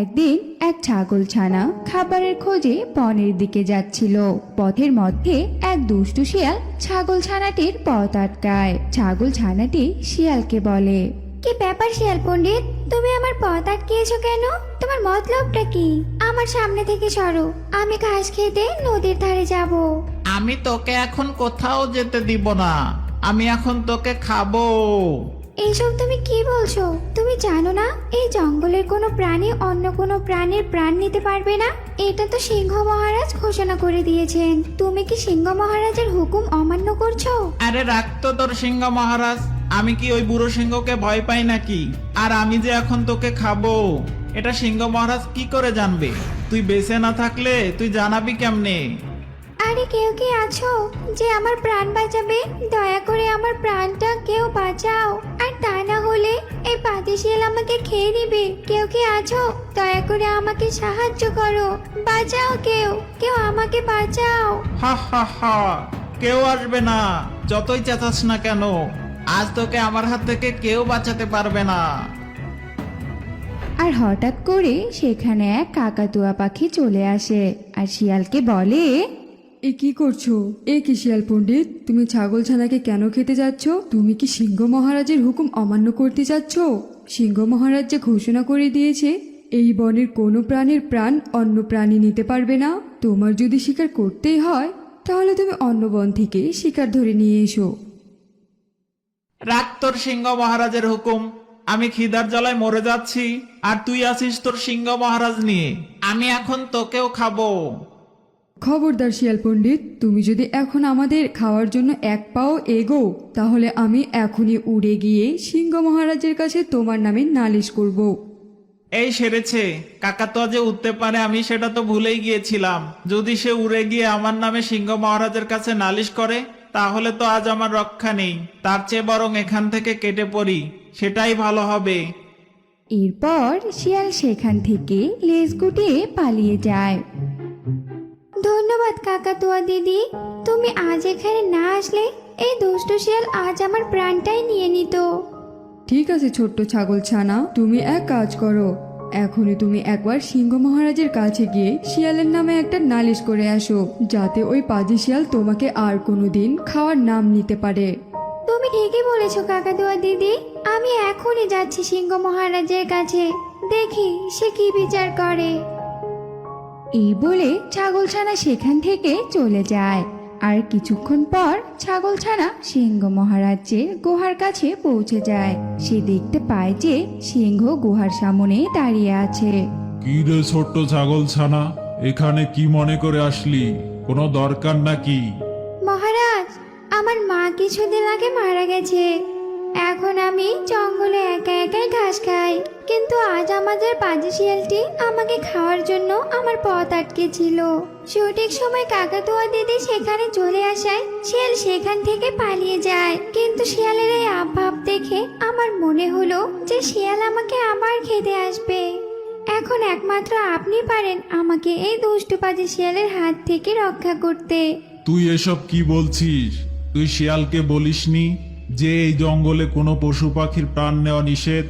একদিন এক ছাগল ছানা খাবারের খোঁজে বনের দিকে যাচ্ছিল। পথের মধ্যে এক দুষ্টু শিয়াল ছাগল ছানাটির পথ আটকায়। ছাগল ছানাটি শিয়ালকে বলে কি ব্যাপার শিয়াল পণ্ডিত? তুমি আমার পথ আটকিয়েছো কেন? তোমার মতলবটা কি? আমার সামনে থেকে সরো। আমি ঘাস খেতে নদীর ধারে যাব। আমি তোকে এখন কোথাও যেতে দিব না। আমি এখন তোকে খাব। এইসব তুমি কি বলছো? তুমি জানো না, এই জঙ্গলের কোনো প্রাণী অন্য কোনো প্রাণীর প্রাণ নিতে পারবে না? এটা তো সিংহ মহারাজ ঘোষণা করে দিয়েছেন। তুমি কি সিংহ মহারাজের হুকুম অমান্য করছ? আরে রাখতো তোর সিংহ মহারাজ। আমি কি ওই বুড়ো সিংহকে ভয় পাই নাকি? আর আমি যে এখন তোকে খাব, এটা সিংহ মহারাজ কি করে জানবে? তুই বেঁচে না থাকলে তুই জানাবি কেমনে? আরে কেউ কি আছো? যে আমার প্রাণ বাঁচাবে দয়া করে আমার প্রাণটা কেউ বাঁচাও। আর তা না হলে এই পাতিশিয়াল আমাকে খেয়ে নেবে। কেউ কি আছো? দয়া করে আমাকে সাহায্য করো। বাঁচাও কেউ কেউ আমাকে বাঁচাও। হা হা হা কেউ আসবে না। যতই চেঁচাস না কেন আজ তোকে আমার হাত থেকে কেউ বাঁচাতে পারবে না। আর হঠাৎ করে সেখানে এক কাকাতুয়া পাখি চলে আসে আর শিয়ালকে বলে এ কি করছ? এ কি শিয়াল পণ্ডিত? তুমি ছাগল ছানাকে কেন খেতে যাচ্ছ? তুমি কি সিংহ মহারাজের হুকুম অমান্য করতে যাচ্ছ? সিংহ মহারাজ যে ঘোষণা করে দিয়েছে, এই বনের কোনো প্রাণীর প্রাণ অন্য প্রাণী নিতে পারবে না। তোমার যদি শিকার করতেই হয়, তাহলে তুমি অন্য বন থেকে শিকার ধরে নিয়ে এসো। রাখ তোর সিংহ মহারাজের হুকুম। আমি খিদার জ্বালায় মরে যাচ্ছি, আর তুই আছিস তোর সিংহ মহারাজ নিয়ে। আমি এখন তোকেও খাব। খবরদার শিয়াল পণ্ডিত তুমি যদি এখন আমাদের খাওয়ার জন্য এক পাও এগো তাহলে আমি এখনই উড়ে গিয়ে সিংহ মহারাজের কাছে তোমার নামে নালিশ করব। এই সেরেছে কাকাতুয়া যে উঠতে পারে আমি সেটা তো ভুলেই গিয়েছিলাম। যদি সে উড়ে গিয়ে আমার নামে সিংহ মহারাজের কাছে নালিশ করে তাহলে তো আজ আমার রক্ষা নেই। তার চেয়ে বরং এখান থেকে কেটে পড়ি সেটাই ভালো হবে। এরপর শিয়াল সেখান থেকে লেজ গুটিয়ে পালিয়ে যায়। ধন্যবাদ কাকাতুয়া দিদি। তুমি আজ এখানে না আসলে এই দুষ্ট শিয়াল আজ আমার প্রাণটাই নিয়ে নিত। ঠিক আছে ছোট্ট ছাগল ছানা তুমি এক কাজ করো। এখনই তুমি একবার সিংহ মহারাজের কাছে গিয়ে শিয়ালের নামে একটা নালিশ করে আসো যাতে ওই পাজি শিয়াল তোমাকে আর কোনোদিন খাওয়ার নাম নিতে পারে। তুমি ঠিকই বলেছ কাকাতুয়া দিদি। আমি এখনই যাচ্ছি সিংহ মহারাজের কাছে। দেখি সে কি বিচার করে। এই বলে ছাগলছানা সেখান থেকে চলে যায়। আর কিছুক্ষণ পর ছাগলছানা সিংহ মহারাজের গুহার কাছে পৌঁছে যায়। সে দেখতে পায় যে সিংহ গুহার সামনে দাঁড়িয়ে আছে। কি রে ছোট্ট ছাগল ছানা এখানে কি মনে করে আসলি? কোনো দরকার নাকি? মহারাজ আমার মা কিছুদিন আগে মারা গেছে। এখন আমি জঙ্গলে একা একাই ঘাস খাই। কিন্তু আজ আমাদের পাজি শিয়ালটি আমাকে খাওয়ার জন্য আমার পথ আটকে ছিল সঠিক সময় কাকাতুয়া দিদি সেখানে চলে আসায় শিয়াল সেখান থেকে পালিয়ে যায়। কিন্তু শিয়ালের এই আভাব দেখে আমার মনে হলো যে শিয়াল আমাকে আবার খেতে আসবে। এখন একমাত্র আপনি পারেন আমাকে এই দুষ্টু পাজি শিয়ালের হাত থেকে রক্ষা করতে। তুই এসব কি বলছিস? তুই শিয়ালকে বলিসনি যে এই জঙ্গলে কোনো পশু পাখির প্রাণ নেওয়া নিষেধ?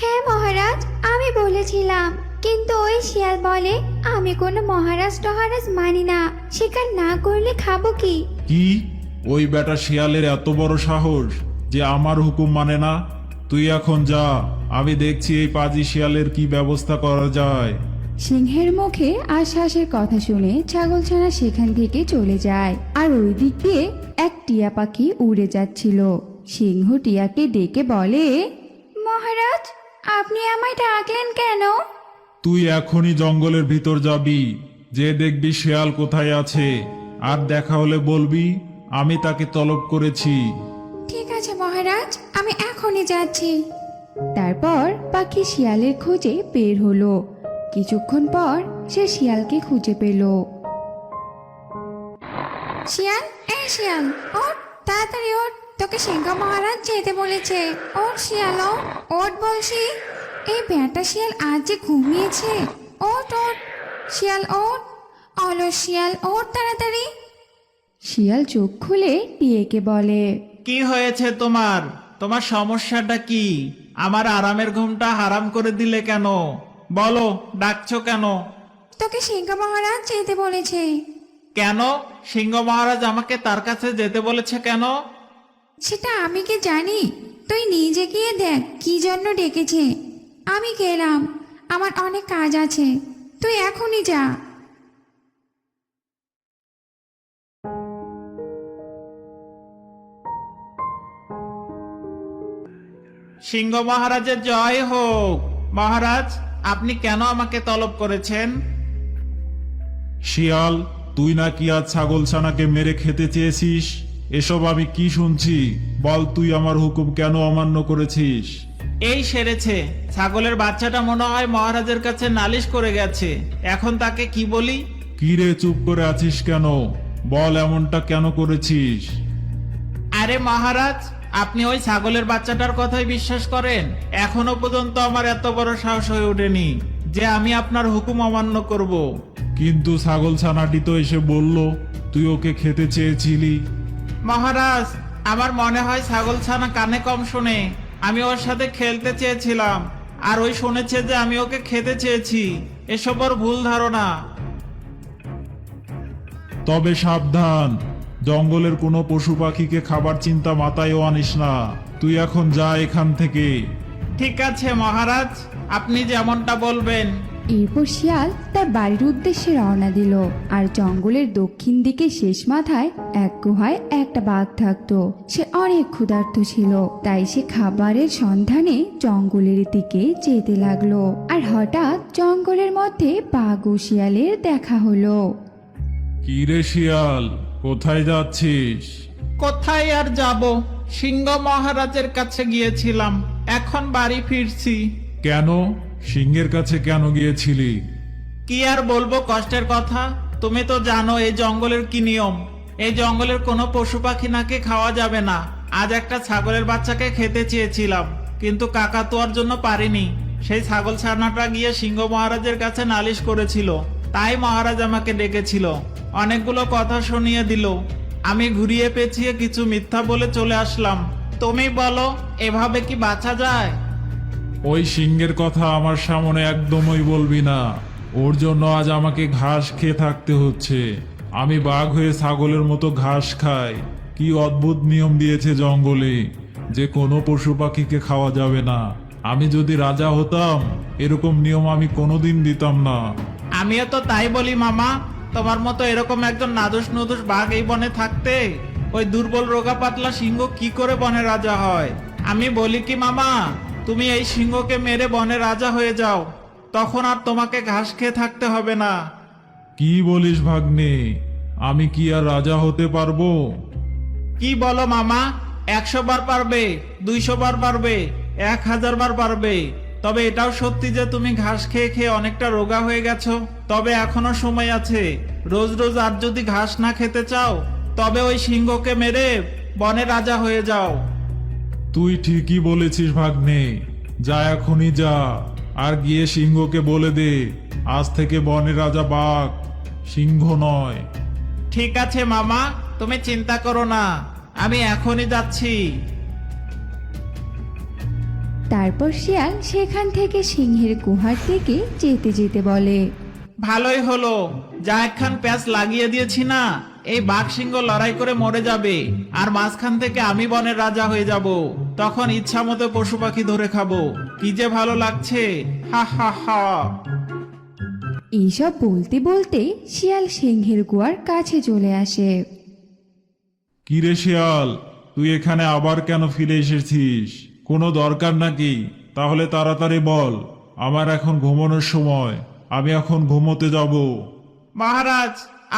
হ্যাঁ মহারাজ আমি বলেছিলাম। কিন্তু ওই শিয়াল বলে আমি কোনো মহারাজ টহারাজ মানি না। শিকার না করলে খাব কি? কি? ওই বেটা শিয়ালের এত বড় সাহস যে আমার হুকুম মানে না? তুই এখন যা আমি দেখছি এই পাজি শিয়ালের কি ব্যবস্থা করা যায়। সিংহের মুখে আশ্বাসের কথা শুনে ছাগল ছাগলছানা সেখান থেকে চলে যায় আর ওই দিক দিয়ে এক টিয়া পাখি উড়ে যাচ্ছিল। সিংহ টিয়াকে ডেকে বলে মহারাজ আপনি আমায় ডাকলেন কেন? তুই এখনই জঙ্গলের ভিতর যাবি যে দেখবি শিয়াল কোথায় আছে। আর দেখা হলে বলবি আমি তাকে তলব করেছি। ঠিক আছে মহারাজ আমি এখনই যাচ্ছি। তারপর পাখি শিয়ালের খোঁজে বের হলো। কিছুক্ষণ পর সে শিয়ালকে খুঁজে পেল। শিয়াল এ শিয়াল ওঠ তাড়াতাড়ি ওঠ। তোকে সিংহ মহারাজ যেতে বলেছে। ওঠ শিয়াল ও ওঠ বলছি এই ব্যাটা শিয়াল আজ যে ঘুমিয়েছে। ওট ওট শিয়াল ওঠ। অলস শিয়াল ওঠ তাড়াতাড়ি। শিয়াল চোখ খুলে টিয়েকে বলে কি হয়েছে তোমার? তোমার সমস্যাটা কি? আমার আরামের ঘুমটা হারাম করে দিলে কেন? বলো ডাকছো কেন? তোকে সিংহ মহারাজ যেতে বলেছে। কেন? সিংহ মহারাজ আমাকে তার কাছে যেতে বলেছে কেন? সেটা আমি কি জানি? তুই নিজে গিয়ে দেখ কি জন্য ডেকেছে। আমি গেলাম। আমার অনেক কাজ আছে। তুই এখনই যা। সিংহ মহারাজের জয় হোক। মহারাজ আপনি কেন আমাকে তলব করেছেন? শিয়াল তুই নাকি আজ ছাগল ছানাকে মেরে খেতে চেয়েছিস? এসব আমি কি শুনছি? বল তুই আমার হুকুম কেন অমান্য করেছিস? এই সেরেছে। ছাগলের বাচ্চাটা মনে হয় মহারাজের কাছে নালিশ করে গেছে। এখন তাকে কি বলি? কি রে চুপ করে আছিস কেন? বল এমনটা কেন করেছিস? আরে মহারাজ আপনি ওই ছাগলের বাচ্চাটার কথাই বিশ্বাস করেন? এখনও পর্যন্ত আমার এত বড় সাহস হয়ে ওঠেনি যে আমি আপনার হুকুম অমান্য করব। কিন্তু ছাগল ছানাটি তো এসে বলল তুই ওকে খেতে চেয়েছিলি। মহারাজ আমার মনে হয় ছাগল ছানা কানে কম শোনে। আমি ওর সাথে খেলতে চেয়েছিলাম আর ওই শুনেছে যে আমি ওকে খেতে চেয়েছি। এসব ওর ভুল ধারণা। তবে সাবধান জঙ্গলের কোনো পশু পাখিকে খাবার চিন্তা মাথায়ও আনিস না। তুই এখন যা এখান থেকে। ঠিক আছে মহারাজ আপনি যেমনটা বলবেন। এরপর শিয়াল তার বাড়ির উদ্দেশ্যে রওনা দিল। আর জঙ্গলের দক্ষিণ দিকে শেষ মাথায় এক গুহায় একটা বাঘ থাকতো। সে অনেক ক্ষুধার্ত ছিল। তাই সে খাবারের সন্ধানে জঙ্গলের দিকে যেতে লাগল। আর হঠাৎ জঙ্গলের মধ্যে বাঘ ও শিয়ালের দেখা হলো। কি রে শিয়াল? কোথায় যাচ্ছিস? কোথায় আর যাব? সিংহ মহারাজের কাছে গিয়েছিলাম। এখন বাড়ি ফিরছি। কেন? সিংহের কাছে কেন গিয়েছিলি? কি আর বলব কষ্টের কথা? তুমি তো জানো এই জঙ্গলের কি নিয়ম। এই জঙ্গলের কোনো পশু পাখি নাকি খাওয়া যাবে না। আজ একটা ছাগলের বাচ্চাকে খেতে চেয়েছিলাম, কিন্তু কাকা তোয়ার জন্য পারিনি। সেই ছাগল ছানাটা গিয়ে সিংহ মহারাজের কাছে নালিশ করেছিল। তাই মহারাজ আমাকে ডেকেছিল। অনেকগুলো কথা শুনিয়ে দিল। আমি ঘুরিয়ে পেঁচিয়ে কিছু মিথ্যা বলে চলে আসলাম। তুমি বলো, এভাবে কি বাঁচা যায়? ওই সিংহের কথা আমার সামনে একদমই বলবি না। ওর জন্য আজ আমাকে ঘাস খেয়ে থাকতে হচ্ছে। আমি বাঘ হয়ে ছাগলের মতো ঘাস খাই। কি অদ্ভুত নিয়ম দিয়েছে জঙ্গলে। যে কোনো পশু পাখিকে খাওয়া যাবে না। আমি যদি রাজা হতাম, এরকম নিয়ম আমি কোনোদিন দিতাম না। আমিও তো তাই বলি, মামা। তোমার মতো এরকম একজন নাদুস নুদুস বাঘ এই বনে থাকতে, ওই দুর্বল রোগা পাতলা সিংহ কি করে বনে রাজা হয়? আমি বলি কি, মামা? তুমি এই সিংহকে মেরে বনে রাজা হয়ে যাও। তখন আর তোমাকে ঘাস খেয়ে থাকতে হবে না। কি বলিস ভাগ্নে? আমি কি আর রাজা হতে পারব? কি বলো মামা? একশো বার পারবে দুইশো বার পারবে এক হাজার বার পারবে। তবে এটাও সত্যি যে তুমি ঘাস খেয়ে খেয়ে অনেকটা রোগা হয়ে গেছো। তবে এখনও সময় আছে। রোজ রোজ আর যদি ঘাস না খেতে চাও তবে ওই সিংহকে মেরে বনে রাজা হয়ে যাও। তুই ঠিকই বলেছিস ভাগ্নে। যা এখনই যা। আর গিয়ে সিংহকে বলে দে আজ থেকে বনে রাজা বাঘ সিংহ নয়। ঠিক আছে মামা তুমি চিন্তা করো না। আমি এখনই যাচ্ছি। তারপর শিয়াল সেখান থেকে সিংহের গুহার দিকে যেতে যেতে বলে ভালোই হলো। যা একখান প্যাচ লাগিয়ে দিয়েছি না এই বাঘ সিংহ লড়াই করে মরে যাবে আর মাঝখান থেকে আমি বনের রাজা হয়ে যাব। তখন ইচ্ছা মতো পশু পাখি ধরে খাব। কি যে ভালো লাগছে হা হা হা। এইসব বলতে বলতে শিয়াল সিংহের গুহার কাছে চলে আসে। কিরে শিয়াল তুই এখানে আবার কেন ফিরে এসেছিস? কোনো দরকার নাকি? তাহলে তাড়াতাড়ি বল আমার এখন ঘুমানোর সময় আমি এখন ঘুমোতে যাব। মহারাজ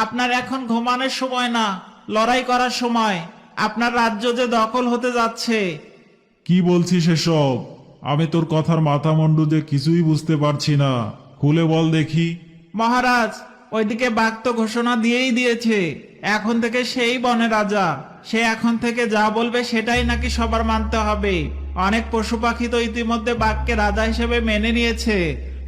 আপনার এখন ঘুমানোর সময় না লড়াই করার সময়। আপনার রাজ্য যে দখল হতে যাচ্ছে। কি বলছিস এসব? আমি তোর কথার মাথা মন্ডু যে কিছুই বুঝতে পারছি না। খুলে বল দেখি। মহারাজ ওইদিকে বাঘ তো ঘোষণা দিয়েই দিয়েছে। এখন থেকে সেই বনে রাজা। সে এখন থেকে যা বলবে সেটাই নাকি সবার মানতে হবে। অনেক পশু পাখি তো ইতিমধ্যে বাঘকে রাজা হিসেবে মেনে নিয়েছে।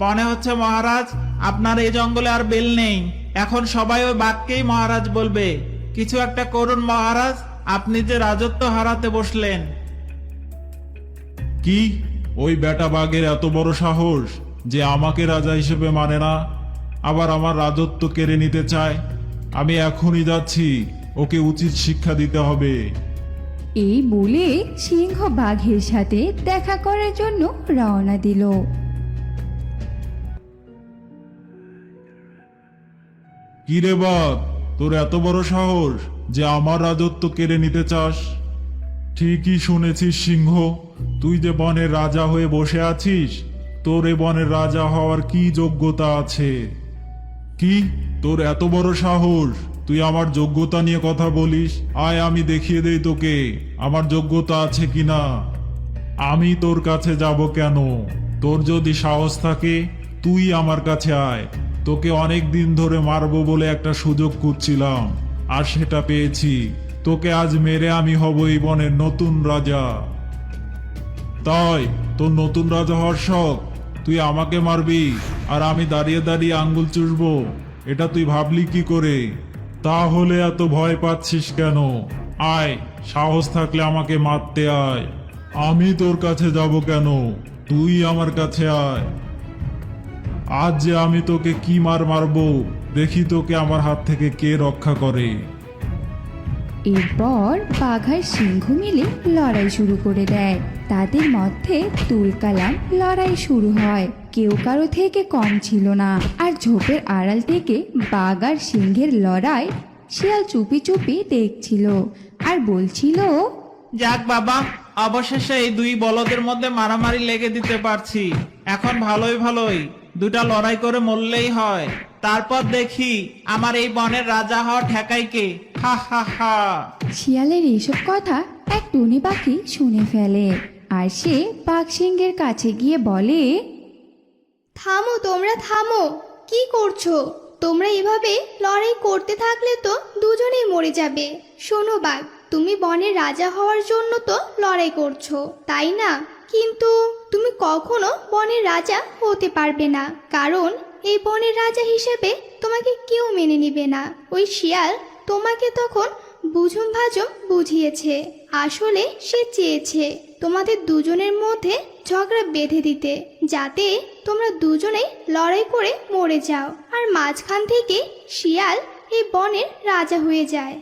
মনে হচ্ছে মহারাজ আপনার এই জঙ্গলে আর বেল নেই। এখন সবাই ওই বাঘকেই মহারাজ বলবে। কিছু একটা করুন মহারাজ আপনি যে রাজত্ব হারাতে বসলেন। কি? ওই বেটা বাঘের এত বড় সাহস যে আমাকে রাজা হিসেবে মানে না? আবার আমার রাজত্ব কেড়ে নিতে চায়? আমি এখনই যাচ্ছি ওকে উচিত শিক্ষা দিতে হবে। এই বলে সিংহ বাঘের সাথে দেখা করার জন্য রওনা দিল। কি রে বাঘ তোর এত বড় সাহস যে আমার রাজত্ব কেড়ে নিতে চাস? ঠিকই শুনেছিস, সিংহ। তুই যে বনের রাজা হয়ে বসে আছিস, তোর এ বনের রাজা হওয়ার কি যোগ্যতা আছে? কি? তোর এত বড় সাহস? তুই আমার যোগ্যতা নিয়ে কথা বলিস? আয়, আমি দেখিয়ে দেই তোকে। আমার যোগ্যতা আছে কিনা? আমি তোর কাছে যাব কেন? তোর যদি সাহস থাকে, তুই আমার কাছে আয়। তোকে অনেক দিন ধরে মারবো বলে একটা সুযোগ খুঁজছিলাম, আর সেটা পেয়েছি। তোকে আজ মেরে আমি হব এই বনের নতুন রাজা। তাই, তোর নতুন রাজা হওয়ার শখ, তুই আমাকে মারবি, আর আমি দাঁড়িয়ে দাঁড়িয়ে আঙ্গুল চুষবো, এটা তুই ভাবলি কি করে? তাহলে এত ভয় পাচ্ছিস কেন? আয়, সাহস থাকলে আমাকে মারতে আয়। আমি তোর কাছে যাব কেন? তুই আমার কাছে আয়। আজ যে আমি তোকে কি মার মারবো দেখি তোকে আমার হাত থেকে কে রক্ষা করে। এরপর বাঘ আর সিংহ মিলে লড়াই শুরু করে দেয়। তাদের মধ্যে তুলকালাম লড়াই শুরু হয়। কেউ কারও থেকে কম ছিল না। আর ঝোপের আড়াল থেকে বাঘ আর সিংহের লড়াই শিয়াল চুপি চুপি দেখছিল আর বলছিল যাক বাবা অবশেষে এই দুই বলদের মধ্যে মারামারি লেগে দিতে পারছি। এখন ভালোই ভালোই। দুটা লড়াই করে মরলেই হয়। তারপর দেখি আমার এই বনের রাজা হওয়া ঠেকাই কে। হা হা হা। শিয়ালের এইসব কথা এক টুনি পাখি শুনে ফেলে। আর সে বাঘ সিংহের কাছে গিয়ে বলে থামো তোমরা থামো। কি করছ? তোমরা এভাবে লড়াই করতে থাকলে তো দুজনেই মরে যাবে। শোনো বাঘ তুমি বনের রাজা হওয়ার জন্য তো লড়াই করছ তাই না? কিন্তু তুমি কখনো বনের রাজা হতে পারবে না। কারণ এই বনের রাজা হিসেবে তোমাকে কেউ মেনে নেবে না। ওই শিয়াল তোমাকে তখন বুঝুম ভাজুম বুঝিয়েছে। আসলে সে চেয়েছে তোমাদের দুজনের মধ্যে ঝগড়া বেঁধে দিতে, যাতে তোমরা দুজনেই লড়াই করে মরে যাও আর মাঝখান থেকে শিয়াল এই বনের রাজা হয়ে যায়।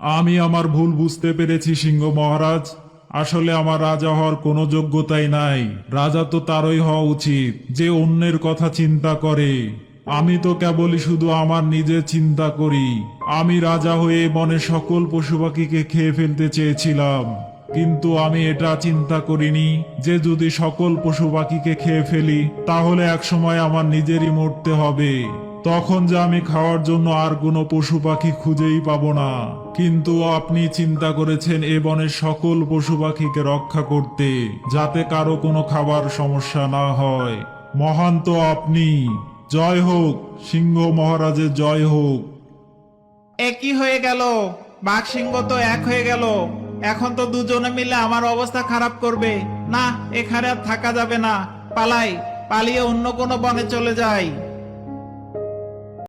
আমি আমার ভুল বুঝতে পেরেছি, সিংহ মহারাজ। আসলে আমার রাজা হওয়ার কোনো যোগ্যতাই নাই। রাজা তো তারই হওয়া উচিত, যে অন্যের কথা চিন্তা করে। আমি তো কেবলই শুধু আমার নিজের চিন্তা করি। আমি রাজা হয়ে বনের সকল পশু পাখিকে খেয়ে ফেলতে চেয়েছিলাম। কিন্তু আমি এটা চিন্তা করিনি, যে যদি সকল পশু পাখিকে খেয়ে ফেলি, তাহলে একসময় আমার নিজেরই মরতে হবে। তখন যে আমি খাওয়ার জন্য আর কোনো পশু পাখি খুঁজেই পাবো না। কিন্তু আপনি চিন্তা করেছেন এ বনের সকল পশু পাখিকে রক্ষা করতে, যাতে কারও কোনো খাবার সমস্যা না হয়। মহান তো আপনি। জয় হোক, সিংহ মহারাজের জয় হোক। একই হয়ে গেল। বাঘ সিংহ তো এক হয়ে গেল। এখন তো দুজনে মিলে আমার অবস্থা খারাপ করবে। না, এখানে আর থাকা যাবে না। পালাই, পালিয়ে অন্য কোনো বনে চলে যাই।